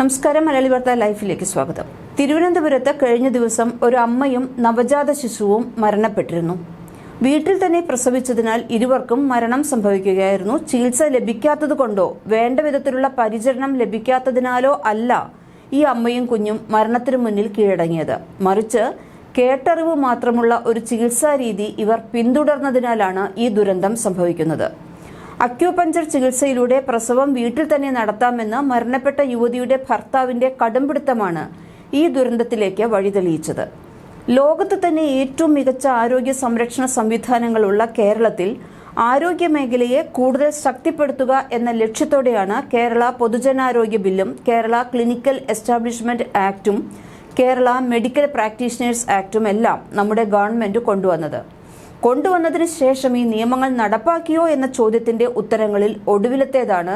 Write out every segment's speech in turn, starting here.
നമസ്കാരം മലയാളി വാർത്ത ലൈഫിലേക്ക് സ്വാഗതം. തിരുവനന്തപുരത്ത് കഴിഞ്ഞ ദിവസം ഒരു അമ്മയും നവജാത ശിശുവും മരണപ്പെട്ടിരുന്നു. വീട്ടിൽ തന്നെ പ്രസവിച്ചതിനാൽ ഇരുവർക്കും മരണം സംഭവിക്കുകയായിരുന്നു. ചികിത്സ ലഭിക്കാത്തതുകൊണ്ടോ വേണ്ട വിധത്തിലുള്ള പരിചരണം ലഭിക്കാത്തതിനാലോ അല്ല ഈ അമ്മയും കുഞ്ഞും മരണത്തിനു മുന്നിൽ കീഴടങ്ങിയത്. മറിച്ച് കേട്ടറിവ് മാത്രമുള്ള ഒരു ചികിത്സാ രീതി ഇവർ പിന്തുടർന്നതിനാലാണ് ഈ ദുരന്തം സംഭവിക്കുന്നത്. അക്യൂപഞ്ചർ ചികിത്സയിലൂടെ പ്രസവം വീട്ടിൽ തന്നെ നടത്താമെന്ന മരണപ്പെട്ട യുവതിയുടെ ഭർത്താവിന്റെ കടുംപിടുത്തമാണ് ഈ ദുരന്തത്തിലേക്ക് വഴിതെളിയിച്ചത്. ലോകത്ത് തന്നെ ഏറ്റവും മികച്ച ആരോഗ്യ സംരക്ഷണ സംവിധാനങ്ങളുള്ള കേരളത്തിൽ ആരോഗ്യ മേഖലയെ കൂടുതൽ ശക്തിപ്പെടുത്തുക എന്ന ലക്ഷ്യത്തോടെയാണ് കേരള പൊതുജനാരോഗ്യ ബില്ലും കേരള ക്ലിനിക്കൽ എസ്റ്റാബ്ലിഷ്മെന്റ് ആക്ടും കേരള മെഡിക്കൽ പ്രാക്ടീഷണേഴ്സ് ആക്ടും എല്ലാം നമ്മുടെ ഗവൺമെന്റ് കൊണ്ടുവന്നത്. കൊണ്ടുവന്നതിന് ശേഷം ഈ നിയമങ്ങൾ നടപ്പാക്കിയോ എന്ന ചോദ്യത്തിന്റെ ഉത്തരങ്ങളിൽ ഒടുവിലത്തേതാണ്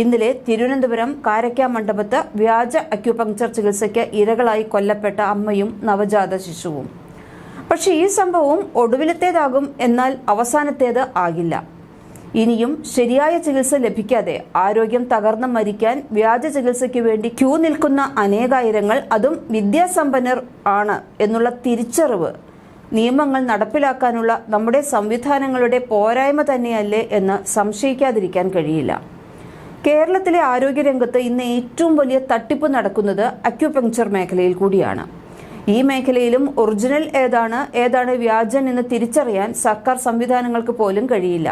ഇന്നലെ തിരുവനന്തപുരം കാരക്ക മണ്ഡപത്ത് വ്യാജ അക്യുപങ്ചർ ചികിത്സയ്ക്ക് ഇരകളായി കൊല്ലപ്പെട്ട അമ്മയും നവജാത ശിശുവും. പക്ഷേ ഈ സംഭവം ഒടുവിലത്തേതാകും എന്നാൽ അവസാനത്തേത് ആകില്ല. ഇനിയും ശരിയായ ചികിത്സ ലഭിക്കാതെ ആരോഗ്യം തകർന്ന് മരിക്കാൻ വ്യാജ ചികിത്സയ്ക്ക് വേണ്ടി ക്യൂ നിൽക്കുന്ന അനേകായിരങ്ങൾ അതും വിദ്യാസമ്പന്നർ ആണ് എന്നുള്ള തിരിച്ചറിവ് നിയമങ്ങൾ നടപ്പിലാക്കാനുള്ള നമ്മുടെ സംവിധാനങ്ങളുടെ പോരായ്മ തന്നെയല്ലേ എന്ന് സംശയിക്കാതിരിക്കാൻ കഴിയില്ല. കേരളത്തിലെ ആരോഗ്യരംഗത്ത് ഇന്ന് ഏറ്റവും വലിയ തട്ടിപ്പ് നടക്കുന്നത് അക്യുപങ്ചർ മേഖലയിൽ കൂടിയാണ്. ഈ മേഖലയിലും ഒറിജിനൽ ഏതാണ് ഏതാണ് വ്യാജൻ എന്ന് തിരിച്ചറിയാൻ സർക്കാർ സംവിധാനങ്ങൾക്ക് പോലും കഴിയില്ല.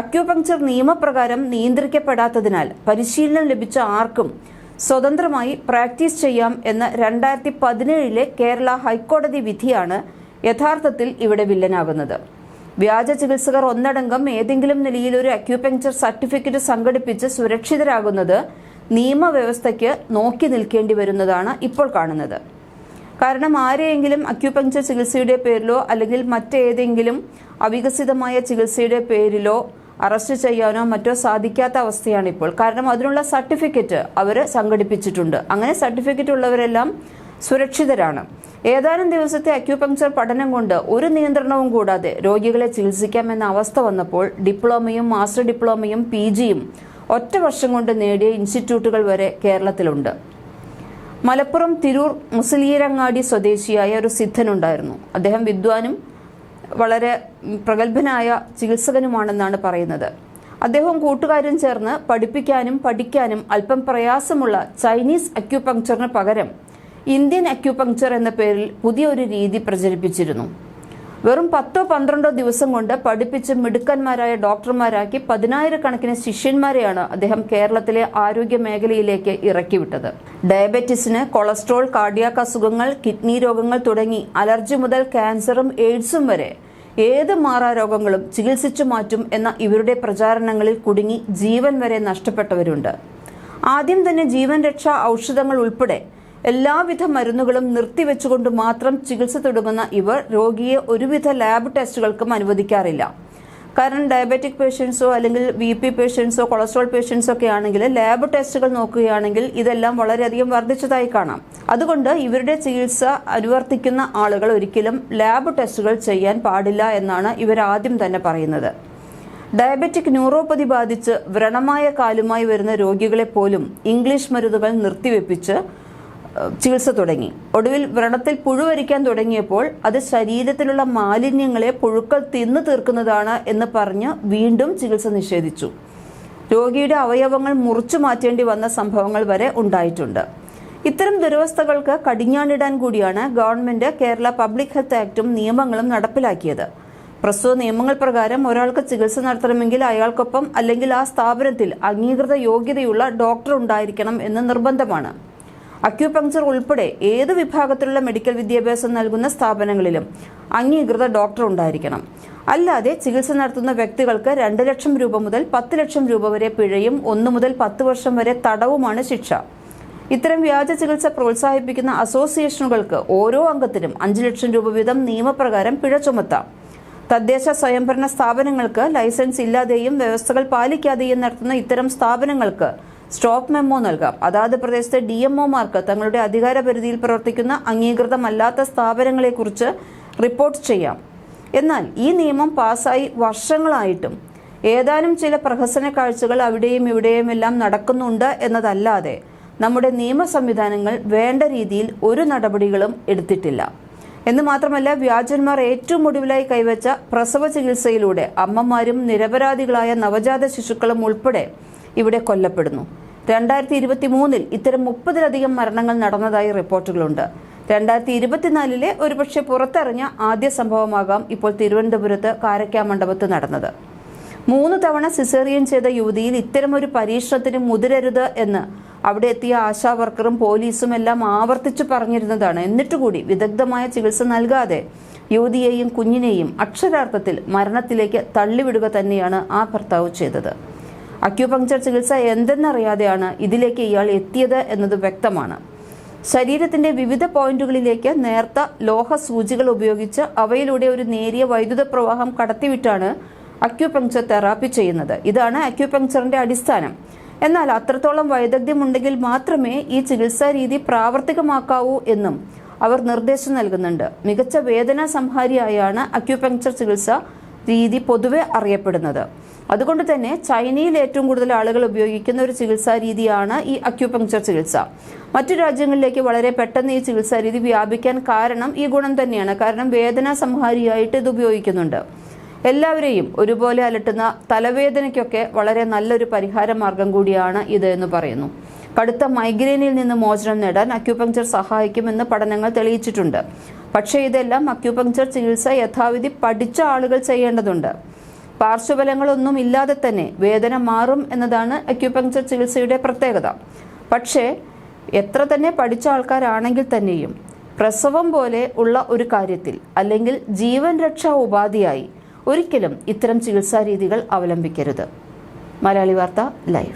അക്യുപങ്ചർ നിയമപ്രകാരം നിയന്ത്രിക്കപ്പെടാത്തതിനാൽ പരിശീലനം ലഭിച്ച ആർക്കും സ്വതന്ത്രമായി പ്രാക്ടീസ് ചെയ്യാം എന്ന രണ്ടായിരത്തി പതിനേഴിലെ കേരള ഹൈക്കോടതി വിധിയാണ് യഥാർത്ഥത്തിൽ ഇവിടെ വില്ലനാകുന്നത്. വ്യാജ ചികിത്സകർ ഒന്നടങ്കം ഏതെങ്കിലും നിലയിൽ ഒരു അക്യൂപങ്ചർ സർട്ടിഫിക്കറ്റ് സംഘടിപ്പിച്ച് സുരക്ഷിതരാകുന്നത് നിയമവ്യവസ്ഥയ്ക്ക് നോക്കി നിൽക്കേണ്ടി വരുന്നതാണ് ഇപ്പോൾ കാണുന്നത്. കാരണം ആരെയെങ്കിലും അക്യൂപങ്ചർ ചികിത്സയുടെ പേരിലോ അല്ലെങ്കിൽ മറ്റേതെങ്കിലും അവികസിതമായ ചികിത്സയുടെ പേരിലോ അറസ്റ്റ് ചെയ്യാനോ മറ്റോ സാധിക്കാത്ത അവസ്ഥയാണ് ഇപ്പോൾ കാരണം അതിനുള്ള സർട്ടിഫിക്കറ്റ് അവർ സംഘടിപ്പിച്ചിട്ടുണ്ട്. അങ്ങനെ സർട്ടിഫിക്കറ്റ് ഉള്ളവരെല്ലാം സുരക്ഷിതരാണ്. ഏതാനും ദിവസത്തെ അക്യൂപങ്ചർ പഠനം കൊണ്ട് ഒരു നിയന്ത്രണവും കൂടാതെ രോഗികളെ ചികിത്സിക്കാമെന്ന അവസ്ഥ വന്നപ്പോൾ ഡിപ്ലോമയും മാസ്റ്റർ ഡിപ്ലോമയും പി ജിയും ഒറ്റ വർഷം കൊണ്ട് നേടിയ ഇൻസ്റ്റിറ്റ്യൂട്ടുകൾ വരെ കേരളത്തിലുണ്ട്. മലപ്പുറം തിരൂർ മുസലിയരങ്ങാടി സ്വദേശിയായ ഒരു സിദ്ധനുണ്ടായിരുന്നു. അദ്ദേഹം വിദ്വാനും വളരെ പ്രഗത്ഭനായ ചികിത്സകനുമാണെന്നാണ് പറയുന്നത്. അദ്ദേഹവും കൂട്ടുകാരും ചേർന്ന് പഠിപ്പിക്കാനും പഠിക്കാനും അല്പം പ്രയാസമുള്ള ചൈനീസ് അക്യുപങ്ക്ചറിന് പകരം ഇന്ത്യൻ അക്യുപങ്ചർ എന്ന പേരിൽ പുതിയൊരു രീതി പ്രചരിപ്പിച്ചിരുന്നു. വെറും പത്തോ പന്ത്രണ്ടോ ദിവസം കൊണ്ട് പഠിപ്പിച്ച് മിടുക്കന്മാരായ ഡോക്ടർമാരാക്കി പതിനായിരക്കണക്കിന് ശിഷ്യന്മാരെയാണ് അദ്ദേഹം കേരളത്തിലെ ആരോഗ്യ മേഖലയിലേക്ക് ഇറക്കിവിട്ടത്. ഡയബറ്റിസിന് കൊളസ്ട്രോൾ കാർഡിയാക് അസുഖങ്ങൾ കിഡ്നി രോഗങ്ങൾ തുടങ്ങി അലർജി മുതൽ ക്യാൻസറും എയ്ഡ്സും വരെ ഏത് മാറാരോഗങ്ങളും ചികിത്സിച്ചു മാറ്റും എന്ന ഇവരുടെ പ്രചാരണങ്ങളിൽ കുടുങ്ങി ജീവൻ വരെ നഷ്ടപ്പെട്ടവരുണ്ട്. ആദ്യം തന്നെ ജീവൻ രക്ഷാ ഔഷധങ്ങൾ ഉൾപ്പെടെ എല്ലാവിധ മരുന്നുകളും നിർത്തിവെച്ചുകൊണ്ട് മാത്രം ചികിത്സ തുടങ്ങുന്ന ഇവർ രോഗിയെ ഒരുവിധ ലാബ് ടെസ്റ്റുകൾക്കും അനുവദിക്കാറില്ല. കാരണം ഡയബറ്റിക് പേഷ്യൻസോ അല്ലെങ്കിൽ ബി പി പേഷ്യൻസോ കൊളസ്ട്രോൾ പേഷ്യൻസോ ഒക്കെ ആണെങ്കിൽ ലാബ് ടെസ്റ്റുകൾ നോക്കുകയാണെങ്കിൽ ഇതെല്ലാം വളരെയധികം വർദ്ധിച്ചതായി കാണാം. അതുകൊണ്ട് ഇവരുടെ ചികിത്സ അനുവർത്തിക്കുന്ന ആളുകൾ ഒരിക്കലും ലാബ് ടെസ്റ്റുകൾ ചെയ്യാൻ പാടില്ല എന്നാണ് ഇവർ ആദ്യം തന്നെ പറയുന്നത്. ഡയബറ്റിക് ന്യൂറോപ്പതി ബാധിച്ച് വ്രണമായ കാലുമായി വരുന്ന രോഗികളെ പോലും ഇംഗ്ലീഷ് മരുന്നുകൾ നിർത്തിവെപ്പിച്ച് ചികിത്സ തുടങ്ങി. ഒടുവിൽ വ്രണത്തിൽ പുഴുവരിക്കാൻ തുടങ്ങിയപ്പോൾ അത് ശരീരത്തിലുള്ള മാലിന്യങ്ങളെ പുഴുക്കൾ തിന്നു തീർക്കുന്നതാണ് എന്ന് പറഞ്ഞ് വീണ്ടും ചികിത്സ നിഷേധിച്ചു. രോഗിയുടെ അവയവങ്ങൾ മുറിച്ചു മാറ്റേണ്ടി വന്ന സംഭവങ്ങൾ വരെ ഉണ്ടായിട്ടുണ്ട്. ഇത്തരം ദുരവസ്ഥകൾക്ക് കടിഞ്ഞാണിടാൻ കൂടിയാണ് ഗവൺമെന്റ് കേരള പബ്ലിക് ഹെൽത്ത് ആക്ടും നിയമങ്ങളും നടപ്പിലാക്കിയത്. പ്രസവ നിയമങ്ങൾ പ്രകാരം ഒരാൾക്ക് ചികിത്സ നടത്തണമെങ്കിൽ അയാൾക്കൊപ്പം അല്ലെങ്കിൽ ആ സ്ഥാപനത്തിൽ അംഗീകൃത യോഗ്യതയുള്ള ഡോക്ടർ ഉണ്ടായിരിക്കണം എന്ന് നിർബന്ധമാണ്. അക്യൂപങ്ചർ ഉൾപ്പെടെ ഏത് വിഭാഗത്തിലുള്ള മെഡിക്കൽ വിദ്യാഭ്യാസം നൽകുന്ന സ്ഥാപനങ്ങളിലും അംഗീകൃത ഡോക്ടർ ഉണ്ടായിരിക്കണം. അല്ലാതെ ചികിത്സ നടത്തുന്ന വ്യക്തികൾക്ക് രണ്ട് ലക്ഷം രൂപ മുതൽ പത്ത് ലക്ഷം രൂപ വരെ പിഴയും ഒന്ന് മുതൽ പത്ത് വർഷം വരെ തടവുമാണ് ശിക്ഷ. ഇത്തരം വ്യാജ ചികിത്സ പ്രോത്സാഹിപ്പിക്കുന്ന അസോസിയേഷനുകൾക്ക് ഓരോ അംഗത്തിനും അഞ്ചു ലക്ഷം രൂപ വീതം നിയമപ്രകാരം പിഴ ചുമത്താം. തദ്ദേശ സ്വയംഭരണ സ്ഥാപനങ്ങൾക്ക് ലൈസൻസ് ഇല്ലാതെയും വ്യവസ്ഥകൾ പാലിക്കാതെയും നടത്തുന്ന ഇത്തരം സ്ഥാപനങ്ങൾക്ക് സ്റ്റോപ്പ് മെമ്മോ നൽകാം. അതാത് പ്രദേശത്തെ ഡി എംഒമാർക്ക് തങ്ങളുടെ അധികാര പരിധിയിൽ പ്രവർത്തിക്കുന്ന അംഗീകൃതമല്ലാത്ത സ്ഥാപനങ്ങളെക്കുറിച്ച് റിപ്പോർട്ട് ചെയ്യാം. എന്നാൽ ഈ നിയമം പാസ്സായി വർഷങ്ങളായിട്ടും ഏതാനും ചില പ്രഹസന കാഴ്ചകൾ അവിടെയും ഇവിടെയും എല്ലാം നടക്കുന്നുണ്ട് എന്നതല്ലാതെ നമ്മുടെ നിയമ സംവിധാനങ്ങൾ വേണ്ട രീതിയിൽ ഒരു നടപടികളും എടുത്തിട്ടില്ല. എന്ന് മാത്രമല്ല വ്യാജന്മാർ ഏറ്റവും ഒടുവിലായി കൈവച്ച പ്രസവ ചികിത്സയിലൂടെ അമ്മമാരും നിരപരാധികളായ നവജാത ശിശുക്കളും ഉൾപ്പെടെ ഇവിടെ കൊല്ലപ്പെടുന്നു. രണ്ടായിരത്തി ഇരുപത്തി മൂന്നിൽ ഇത്തരം മുപ്പതിലധികം മരണങ്ങൾ നടന്നതായി റിപ്പോർട്ടുകളുണ്ട്. രണ്ടായിരത്തി ഇരുപത്തിനാലിലെ ഒരുപക്ഷെ പുറത്തിറങ്ങിയ ആദ്യ സംഭവമാകാം ഇപ്പോൾ തിരുവനന്തപുരത്ത് കാരക്കാ മണ്ഡപത്ത് നടന്നത്. മൂന്ന് തവണ സിസേറിയൻ ചെയ്ത യുവതിയിൽ ഇത്തരമൊരു പരീക്ഷണത്തിന് മുതിരരുത് എന്ന് അവിടെ എത്തിയ ആശാ വർക്കറും പോലീസും എല്ലാം ആവർത്തിച്ചു പറഞ്ഞിരുന്നതാണ്. എന്നിട്ടുകൂടി വിദഗ്ധമായ ചികിത്സ നൽകാതെ യുവതിയെയും കുഞ്ഞിനെയും അക്ഷരാർത്ഥത്തിൽ മരണത്തിലേക്ക് തള്ളിവിടുക തന്നെയാണ് ആ ഭർത്താവ് ചെയ്തത്. അക്യുപങ്ചർ ചികിത്സ എന്തെന്നറിയാതെയാണ് ഇതിലേക്ക് ഇയാൾ എത്തിയത് എന്നത് വ്യക്തമാണ്. ശരീരത്തിന്റെ വിവിധ പോയിന്റുകളിലേക്ക് നേർത്ത ലോഹ സൂചികൾ ഉപയോഗിച്ച് അവയിലൂടെ ഒരു നേരിയ വൈദ്യുത പ്രവാഹം കടത്തിവിട്ടാണ് അക്യുപങ്ചർ തെറാപ്പി ചെയ്യുന്നത്. ഇതാണ് അക്യുപങ്ചറിന്റെ അടിസ്ഥാനം. എന്നാൽ അത്രത്തോളം വൈദഗ്ധ്യമുണ്ടെങ്കിൽ മാത്രമേ ഈ ചികിത്സാ രീതി പ്രാവർത്തികമാക്കാവൂ എന്നും അവർ നിർദ്ദേശം നൽകുന്നുണ്ട്. മികച്ച വേദന സംഹാരിയായാണ് അക്യുപങ്ചർ ചികിത്സ രീതി പൊതുവെ അറിയപ്പെടുന്നത്. അതുകൊണ്ട് തന്നെ ചൈനയിൽ ഏറ്റവും കൂടുതൽ ആളുകൾ ഉപയോഗിക്കുന്ന ഒരു ചികിത്സാ രീതിയാണ് ഈ അക്യുപങ്ചർ ചികിത്സ. മറ്റു രാജ്യങ്ങളിലേക്ക് വളരെ പെട്ടെന്ന് ഈ ചികിത്സാ രീതി വ്യാപിക്കാൻ കാരണം ഈ ഗുണം തന്നെയാണ്. കാരണം വേദന സംഹാരിയായിട്ട് ഇത് ഉപയോഗിക്കുന്നുണ്ട്. എല്ലാവരെയും ഒരുപോലെ അലട്ടുന്ന തലവേദനയ്ക്കൊക്കെ വളരെ നല്ലൊരു പരിഹാര മാർഗം കൂടിയാണ് ഇത് എന്ന് പറയുന്നു. കടുത്ത മൈഗ്രെയിനിൽ നിന്ന് മോചനം നേടാൻ അക്യുപങ്ചർ സഹായിക്കുമെന്ന് പഠനങ്ങൾ തെളിയിച്ചിട്ടുണ്ട്. പക്ഷേ ഇതെല്ലാം അക്യുപങ്ചർ ചികിത്സ യഥാവിധി പഠിച്ച ആളുകൾ ചെയ്യേണ്ടതുണ്ട്. പാർശ്വഫലങ്ങളൊന്നും ഇല്ലാതെ തന്നെ വേദന മാറും എന്നതാണ് അക്യുപങ്ചർ ചികിത്സയുടെ പ്രത്യേകത. പക്ഷേ എത്ര തന്നെ പഠിച്ച ആൾക്കാരാണെങ്കിൽ തന്നെയും പ്രസവം പോലെ ഉള്ള ഒരു കാര്യത്തിൽ അല്ലെങ്കിൽ ജീവൻ രക്ഷാ ഉപാധിയായി ഒരിക്കലും ഇത്തരം ചികിത്സാ രീതികൾ അവലംബിക്കരുത്. മലയാളി വാർത്ത ലൈവ്